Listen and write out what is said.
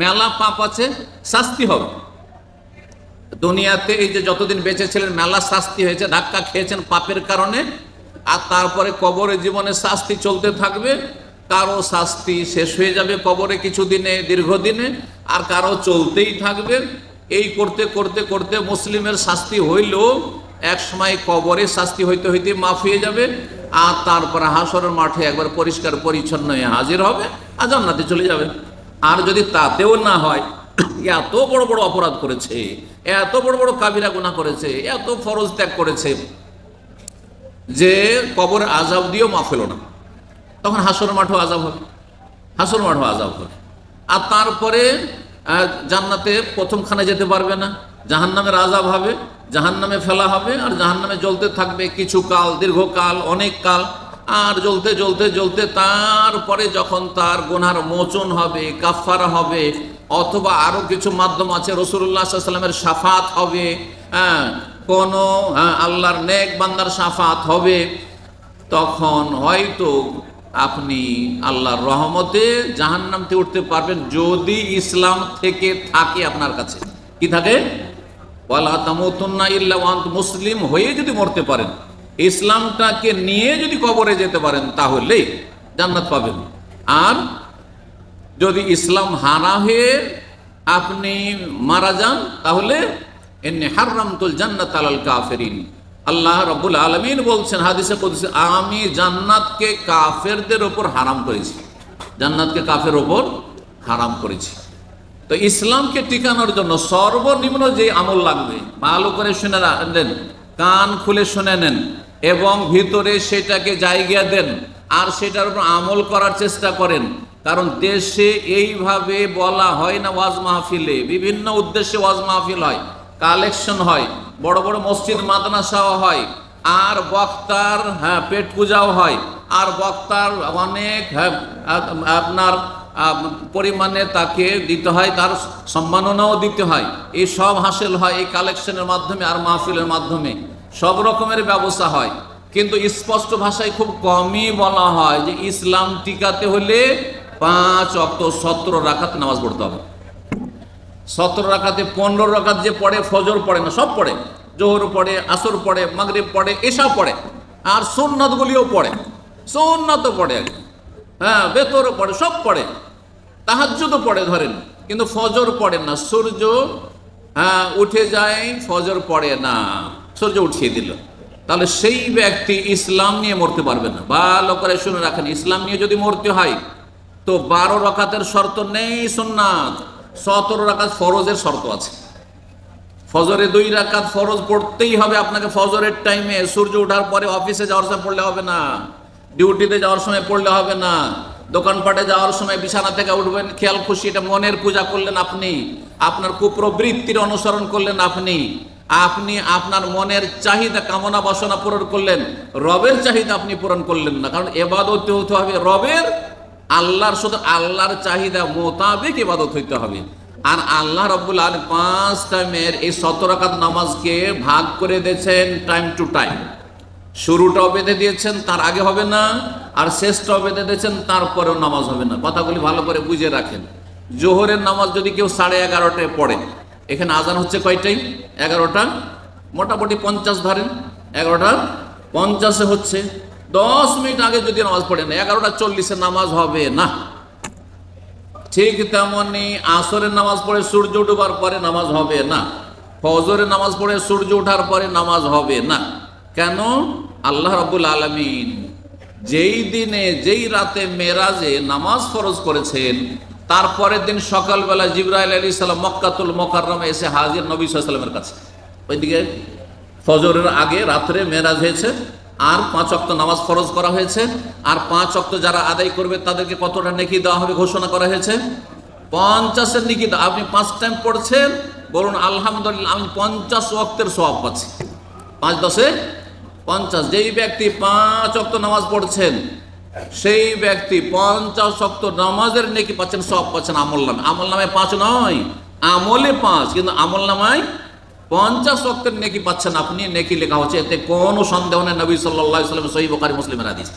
মেলা পাপ আছে, শাস্তি হবে। দুনিয়াতে এই যে যতদিন বেঁচে ছিলেন মেলা শাস্তি হয়েছে, ধাক্কা খেয়েছেন পাপের কারণে, আর তারপরে কবরে জীবনে শাস্তি চলতে থাকবে, কারও শাস্তি শেষ হয়ে যাবে কবরে কিছুদিনে, দীর্ঘদিনে, আর কারও চলতেই থাকবে। এই করতে করতে করতে মুসলিমের শাস্তি হইলেও এক সময় কবরে শাস্তি হইতে হইতে মাফ হয়ে যাবে, আর তারপরে হাসরের মাঠে একবার পরিষ্কার, পরিচ্ছন্ন হয়ে হাজির হবে আর জান্নাতে চলে যাবে। আর যদি তাতেও না হয়, এত বড় বড় অপরাধ করেছে, এত বড় বড় কাবিরা গুনাহ করেছে, এত ফরজ ত্যাগ করেছে, যে কবর আজাব দিয়েও মাফ হলো না। তখন হাসর মাঠও আজাব হবে হাসর মাঠও আজাব হবে। আর তারপরে জান্নাতে প্রথমখানে যেতে পারবে না, জাহান্নামের আজাব হবে, জাহান্নামে ফেলা হবে, আর জাহান্নামে জ্বলতে থাকবে কিছু কাল, দীর্ঘকাল, অনেক কাল। আর জ্বলতে জ্বলতে জ্বলতে তারপরে যখন তার গোনার মোচন হবে কাফারা হবে অথবা আরও কিছু মাধ্যম আছে রসুল্লাহ সাল্লামের সাফাত হবে হ্যাঁ কোনো হ্যাঁ, আল্লাহর নেক বান্দার সাফাত হবে তখন হয়তো আপনি আল্লাহর রহমতে জাহান্নামতে উঠতে পারবেন যদি ইসলাম থেকে থাকে আপনার কাছে। কি থাকে? ওয়ালা তামুতুন্না ইল্লা মুসলিম হয়ে যদি মরতে পারেন। ইসলামটাকে নিয়ে যদি কবরে যেতে পারেন, তাহলে জান্নাত পাবেন। আর যদি ইসলাম হারা হয়ে আপনি মারা যান, তাহলে এনে হারামতুল জান্নাত আলাল কাফেরিন। আল্লাহ রব্বুল আলমিন বলছেন, হাদিসে বলছে আমি জান্নাতকে কাফেরদের ওপর হারাম করেছি। জান্নাতকে কাফের ওপর হারাম করেছি। তো ইসলামকে টিকানোর জন্য সর্বনিম্ন যে আমল লাগবে, ভালো করে শুনে নেন, কান খুলে শুনে নেন। এবং ভিতরে সেটাকে জায়গা দেন আর সেটার উপর আমল করার চেষ্টা করেন। কারণ দেশে এইভাবে বলা হয় না ওয়াজ মাহফিলে। বিভিন্ন উদ্দেশ্যে ওয়াজ মাহফিল হয় কালেকশন হয় বড় বড় মসজিদ মাদ্রাসাও হয় আর বক্তার হ্যাঁ পেট পূজাও হয়। আর বক্তার অনেক হ্যাঁ, আপনার পরিমাণে তাকে দিতে হয় তার সম্মাননাও দিতে হয়। এই সব হাসিল হয় এই কালেকশনের মাধ্যমে আর মাহফিলের মাধ্যমে। সব রকমের ব্যবস্থা হয়। কিন্তু স্পষ্ট ভাষায় খুব কমই বলা হয় যে ইসলাম টিকাতে হলে পাঁচ অক্ট সতেরো রাখাত নামাজ পড়তে হবে। সতেরো রাখাতে পনেরো রাখাত যে পড়ে, ফজর পড়ে না, সব পড়ে। জোহর পড়ে, আসর পড়ে, মাগরিব পড়ে এসব পড়ে। আর সোননাথগুলিও পড়ে। সোননাথও পড়ে একদম। হ্যাঁ বেতরও পড়ে, সব পড়ে। তাহাজ্জুদও পড়ে ধরেন। কিন্তু ফজর পড়ে না, সূর্য হ্যাঁ উঠে যায়, ফজর পড়ে না। সূর্য উঠিয়ে দিল। তাহলে সেই ব্যক্তি ইসলাম নিয়ে মরতে পারবে না। ভালো করে শুনে রাখেন, ইসলাম নিয়ে যদি মরতে হয়, তো বারো রকাতের শর্ত নেই সুন্নাত। সতেরো রাকাত ফরজের শর্ত আছে। ফজরে দুই রাকাত ফরজ পড়তেই হবে আপনাকে ফজরের টাইমে সূর্য ওঠার পরে অফিসে যাওয়ার সময় পড়লে হবে না। ডিউটিতে যাওয়ার সময় পড়লে হবে না। দোকানপাটে যাওয়ার সময় বিছানা থেকে উঠবেন, খেয়াল খুশি, এটা মনের পূজা করলেন আপনি। আপনার কুপ্রবৃত্তির অনুসরণ করলেন আপনি। আপনি আপনার মনের চাহিদা, কামনা বাসনা পূরণ করলেন, রবের চাহিদা আপনি পূরণ করলেন না। কারণ এবাদত হতে হবে রবের, আল্লাহর শুধু আল্লাহর চাহিদা মোতাবেক ইবাদত হইতে হবে। আর আল্লাহ রব্বুল আলম পাঁচ টাইমের এই সতরাকাত নামাজকে ভাগ করে দিয়েছেন টাইম টু টাইম শুরুটাও বেঁধে দিয়েছেন, তার আগে হবে না, আর শেষটাও বেঁধে দিয়েছেন, তারপরেও নামাজ হবে না। কথাগুলি ভালো করে বুঝে রাখেন। জোহরের নামাজ যদি কেউ সাড়ে এগারোটায় পড়ে এখানে আজান হচ্ছে কয়টাই এগারোটা। মোটামুটি পঞ্চাশ ধরেন। এগারোটা। পঞ্চাশে হচ্ছে। দশ মিনিট আগে যদি নামাজ পড়ে না এগারোটা চল্লিশে নামাজ হবে না। ঠিক তেমনি আসরের নামাজ পড়ে সূর্য ডুবার পরে নামাজ হবে না। ফজরের নামাজ পড়ে সূর্য ওঠার পরে নামাজ হবে না। কেন? আল্লাহ রাব্বুল আলামিন যেই দিনে, যেই রাতে মেরাজে নামাজ ফরজ করেছেন তারপরের দিন সকালবেলা জিব্রাইল আলী সাল্লাম মক্কাতুল মোকাররমে এসে হাজির নবী সাল্লামের কাছে। ওইদিকে ফজরের আগে রাত্রে মেরাজ হয়েছে, আর পাঁচ অক্ত নামাজ ফরজ করা হয়েছে, আর পাঁচ অক্ত যারা আদায় করবে তাদেরকে কতটা নেকি দেওয়া হবে ঘোষণা করা হয়েছে? পঞ্চাশের নেকি আপনি পাঁচ টাইম পড়ছেন, বলুন আলহামদুলিল্লাহ, আমি পঞ্চাশ অক্তের সব পাচ্ছি। পাঁচ দশে পঞ্চাশ। যেই ব্যক্তি পাঁচ অক্ত নামাজ পড়ছেন সেই ব্যক্তি পঞ্চাশ শক্ত নামাজের নেকি পাচ্ছেন, সব পাচ্ছেন আমল নামে। আমল নামে পাঁচ নয়, আমলে পাঁচ, কিন্তু আমল নামায় পঞ্চাশ শক্তের নেকি পাচ্ছেন আপনি, নেকি লেখা হচ্ছে, এতে কোনো সন্দেহ নেই। নবী সাল্লাহ সাল্লাম সহি মুসলিমের হাদিস।